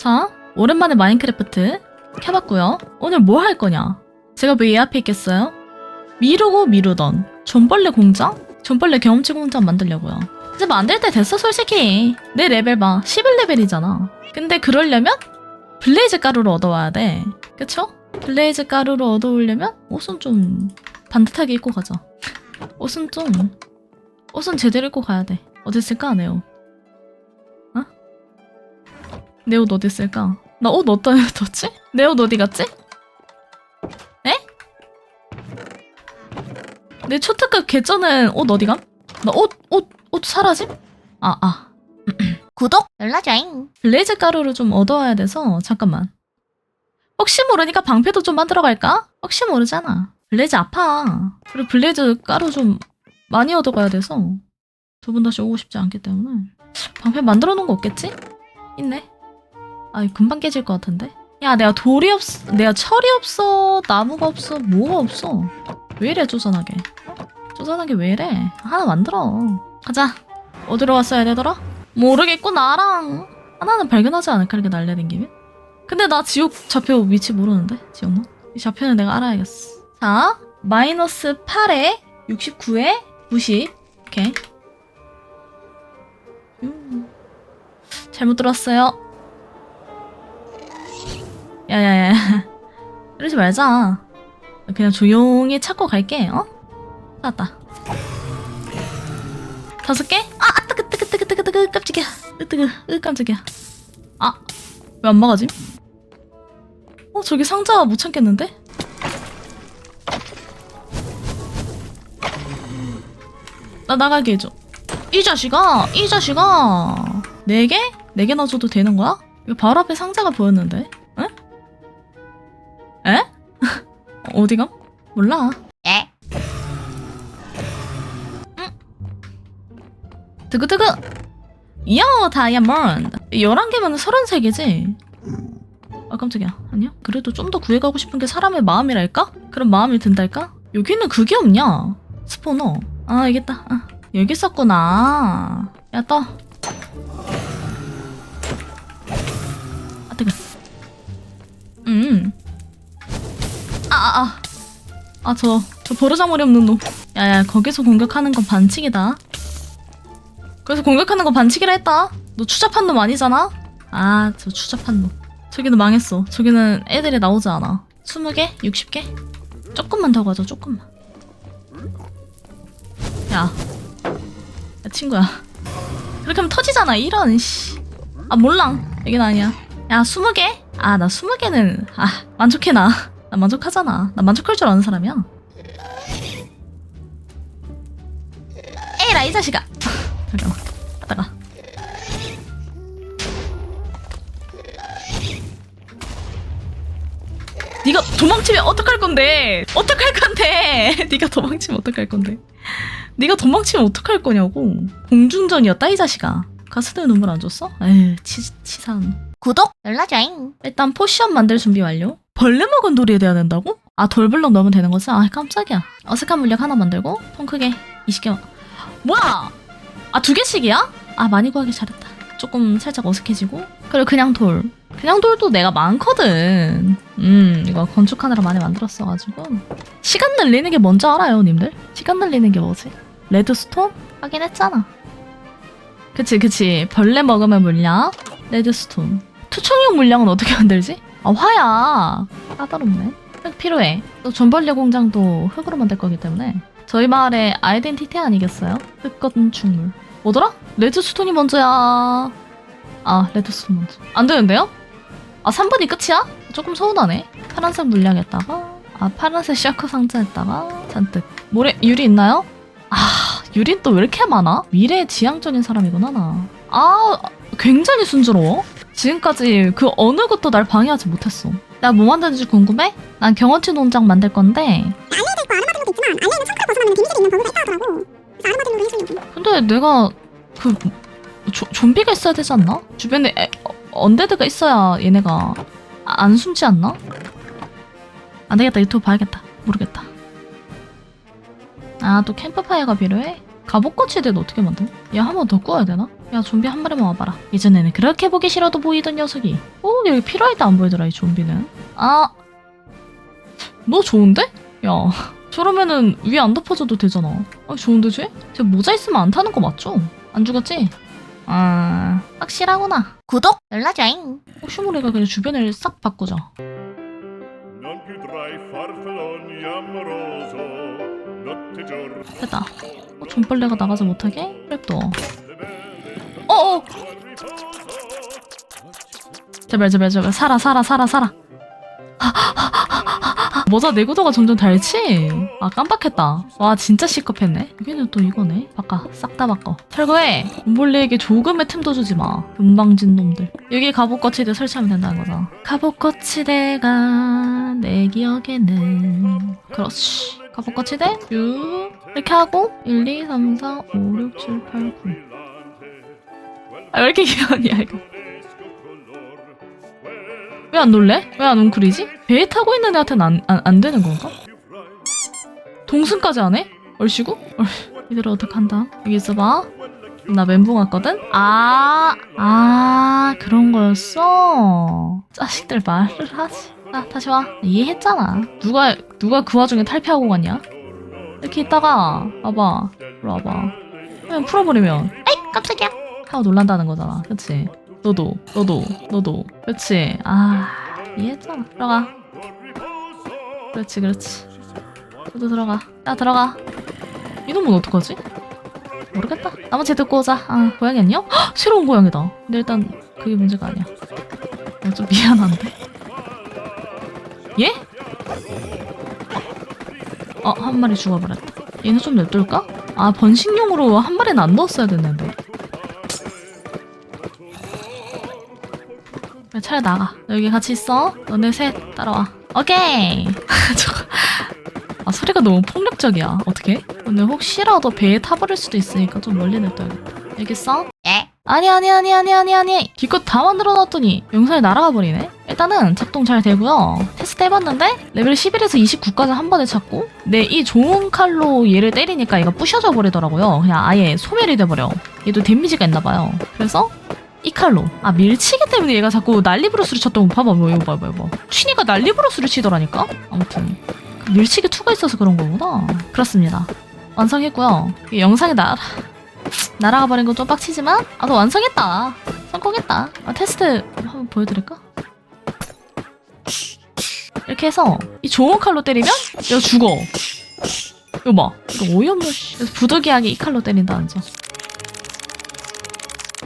자, 오랜만에 마인크래프트 켜봤고요. 오늘 뭐 할 거냐? 제가 왜얘 앞에 있겠어요? 미루고 미루던 존벌레 공장? 존벌레 경험치 공장 만들려고요. 이제 만들 때 됐어 솔직히. 내 레벨 봐. 11레벨이잖아. 근데 그러려면 블레이즈 가루를 얻어와야 돼. 그쵸? 블레이즈 가루를 얻어오려면 옷은 좀 반듯하게 입고 가자. 옷은 좀 옷은 제대로 입고 가야 돼. 내 옷? 어? 내옷 어디 있을까? 나 옷 어디다 뒀지? 내 옷 어디 갔지? 에? 내 초특급 개쩌는 옷 어디 감? 나 옷, 옷, 옷 사라짐? 아, 아. 구독 눌러줘잉. 블레이즈 가루를 좀 얻어와야 돼서 잠깐만. 혹시 모르니까 방패도 좀 만들어 갈까? 혹시 모르잖아. 블레이즈 아파. 그리고 블레이즈 가루 좀 많이 얻어가야 돼서 두 분 다시 오고 싶지 않기 때문에 방패 만들어 놓은 거 없겠지? 있네. 아, 이거 금방 깨질 것 같은데. 야, 내가 돌이 없, 내가 철이 없어, 나무가 없어, 뭐가 없어. 왜 이래 쪼잔하게? 어? 쪼잔하게 왜 이래? 하나 만들어. 가자. 어디로 왔어야 되더라? 모르겠고 나랑 하나는 발견하지 않을까 이렇게 날려댕기면? 근데 나 지옥 좌표 위치 모르는데 지옥문? 이 좌표는 내가 알아야겠어 자 마이너스 8에 69에 90 오케이 음. 잘못 들었어요 야야야 이러지 말자 그냥 조용히 찾고 갈게 어? 찾았다 다섯 개? 아, 뜨거, 뜨거, 뜨거, 뜨거, 뜨거, 깜짝이야. 으, 뜨거, 으, 깜짝이야. 아, 왜 안 막아지? 어, 저기 상자 못 참겠는데? 나 나가게 해줘. 이 자식아, 이 자식아. 네 개? 네 개 넣어줘도 되는 거야? 이거 바로 앞에 상자가 보였는데? 어디가? 몰라. 예. 드그드그! 이야 다이아몬드 11개면 33개지? 아 깜짝이야 아니야? 그래도 좀 더 구해가고 싶은 게 사람의 마음이랄까? 그런 마음이 든달까? 여기는 그게 없냐? 스포너 아 알겠다 아, 여기 있었구나 야 떠. 아 뜨거 음. 아아아 아 저 저 버르장머리 없는 놈 야야 거기서 공격하는 건 반칙이다 그래서 공격하는 거 반칙이라 했다. 너 추잡한 놈 아니잖아? 아, 저 추잡한 놈. 저기는 망했어. 저기는 애들이 나오지 않아. 20개? 60개? 조금만 더 가자, 조금만. 야. 야, 친구야. 그렇게 하면 터지잖아, 이런, 씨. 아, 몰랑. 여긴 아니야. 야, 20개? 아, 나 20개는, 아, 만족해, 나. 나 만족하잖아. 나 만족할 줄 아는 사람이야. 에이라, 이 자식아. 잠깐만 하다가 네가 도망치면 어떡할 건데 어떡할 건데 네가 도망치면 어떡할 건데 네가 도망치면 어떡할 거냐고 공중전이었다 이 자식아 가스들 눈물 안 줬어? 에휴 치, 치사한 구독 눌러줘잉. 일단 포션 만들 준비 완료 벌레 먹은 돌이 돼야 된다고? 아 돌블럭 넣으면 되는 거지? 아 깜짝이야 어색한 물약 하나 만들고 통 크게 20개 뭐야 아, 두 개씩이야? 아, 많이 구하기 잘했다. 조금 살짝 어색해지고. 그리고 그냥 돌. 그냥 돌도 내가 많거든. 음, 이거 건축하느라 많이 만들었어가지고. 시간 늘리는 게 뭔지 알아요, 님들? 시간 늘리는 게 뭐지? 레드스톤? 하긴 했잖아. 그치, 그치. 벌레 먹으면 물약. 레드스톤. 투척용 물약은 어떻게 만들지? 아, 화야. 까다롭네. 흙 필요해. 또 존벌레 공장도 흙으로 만들 거기 때문에. 저희 마을의 아이덴티티 아니겠어요? 흙건 축물. 뭐더라? 레드스톤이 먼저야. 아, 레드스톤 먼저. 안 되는데요? 아, 3분이 끝이야? 조금 서운하네. 파란색 물량에다가, 아, 파란색 샤크 상자에다가, 잔뜩. 모래, 유리 있나요? 아, 유린 또 왜 이렇게 많아? 미래의 지향적인 사람이구나, 나. 아, 굉장히 순조로워. 지금까지 그 어느 것도 날 방해하지 못했어. 나 뭐 만드는지 궁금해? 난 경험치 농장 만들 건데, 근데 내가 그 조, 좀비가 있어야 되지 않나? 주변에 에, 어, 언데드가 있어야 얘네가 아- 안 숨지 않나? 안 되겠다 유튜브 봐야겠다 모르겠다 아 또 캠프파이어가 필요해? 갑옷거치대는 어떻게 만듦? 야한 번 더 구워야 되나? 야 좀비 한 마리만 와봐라 예전에는 그렇게 보기 싫어도 보이던 녀석이 어 여기 필요할 때 안 보이더라 이 좀비는 아 너 좋은데? 야 저러면은 위에 안 덮어줘도 되잖아 아 좋은데 쟤? 쟤 모자 있으면 안 타는 거 맞죠? 안 죽었지? 아 확실하구나 구독 눌러줘잉. 혹시 모르니까 그냥 주변을 싹 바꾸자. 됐다 어, 좀벌레가 나가지 못하게? 랩도 어어! 제발 제발 제발. 살아 살아 살아 살아. 모자 내구도가 점점 닳지? 아 깜빡했다. 와 진짜 시급했네. 여기는 또 이거네. 바꿔 싹 다 바꿔. 철거해! 좀벌레에게 조금의 틈도 주지 마. 금방진 놈들. 여기 갑옷거치대 설치하면 된다는 거잖아 갑옷거치대가 내 기억에는. 그렇지. 갑옷거치대 쭉 이렇게 하고 1, 2, 3, 4, 5, 6, 7, 8, 9 아, 왜 이렇게 기억이야 이거 왜 안 놀래? 왜 안 웅크리지? 배에 타고 있는 애한테는 안, 안, 안 되는 건가? 동승까지 안 해? 얼씨구? 얼, 이대로 어떡한다 여기 있어봐 나 멘붕 왔거든? 아, 아 그런 거였어 자식들 말을 하지 아 다시 와 이해했잖아 누가 누가 그 와중에 탈피하고 갔냐? 이렇게 있다가 와봐. 이리 와봐. 그냥 풀어버리면 아이 깜짝이야. 하고 놀란다는 거잖아. 그치? 너도 너도 너도. 그치? 아 이해했잖아. 들어가. 그렇지 그렇지. 너도 들어가. 야 들어가. 이놈은 어떡하지? 모르겠다. 나머지 듣고 오자. 아 고양이 안녕? 헉, 새로운 고양이다. 근데 일단 그게 문제가 아니야. 어, 좀 미안한데. 얘? 어, 한 마리 죽어버렸다. 얘는 좀 냅둘까? 아, 번식용으로 한 마리는 안 넣었어야 됐는데. 그래, 차라리 나가. 너 여기 같이 있어. 너네 셋 따라와. 오케이. 저거. 아, 소리가 너무 폭력적이야. 어떻게? 근데 혹시라도 배에 타버릴 수도 있으니까 좀 멀리 냅둬야겠다. 있어? 예. 아니 아니 아니 아니 아니 아니 기껏 다 만들어 놨더니 영상이 날아가 버리네 일단은 작동 잘 되고요. 테스트 해봤는데 레벨 11에서 29까지 한 번에 찾고 내 이 좋은 칼로 얘를 때리니까 얘가 부셔져 버리더라고요. 그냥 아예 소멸이 돼버려 얘도 데미지가 있나봐요. 그래서 이 칼로 아 밀치기 때문에 얘가 자꾸 난리브루스를 쳤던 거 봐봐 뭐 이거 봐봐 이거 봐 튀니까 난리브루스를 치더라니까? 아무튼 그 밀치기 2가 있어서 그런 거구나. 그렇습니다. 완성했고요. 이 영상이 나 날아가 버린 건 좀 빡치지만 아도 완성했다. 성공했다. 아, 테스트 한번 보여드릴까? 이렇게 해서 이 좋은 칼로 때리면 얘가 죽어 이거 봐 이거 어이없는 씨. 그래서 부득이하게 이 칼로 때린다는 점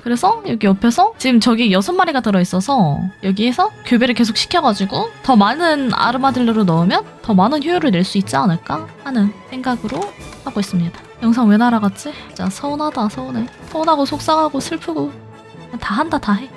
그래서 여기 옆에서 지금 저기 여섯 마리가 들어있어서 여기에서 교배를 계속 시켜가지고 더 많은 아르마딜로를 넣으면 더 많은 효율을 낼 수 있지 않을까 하는 생각으로 하고 있습니다. 영상 왜 날아갔지? 진짜 서운하다 서운해. 서운하고 속상하고 슬프고 다 한다 다 해.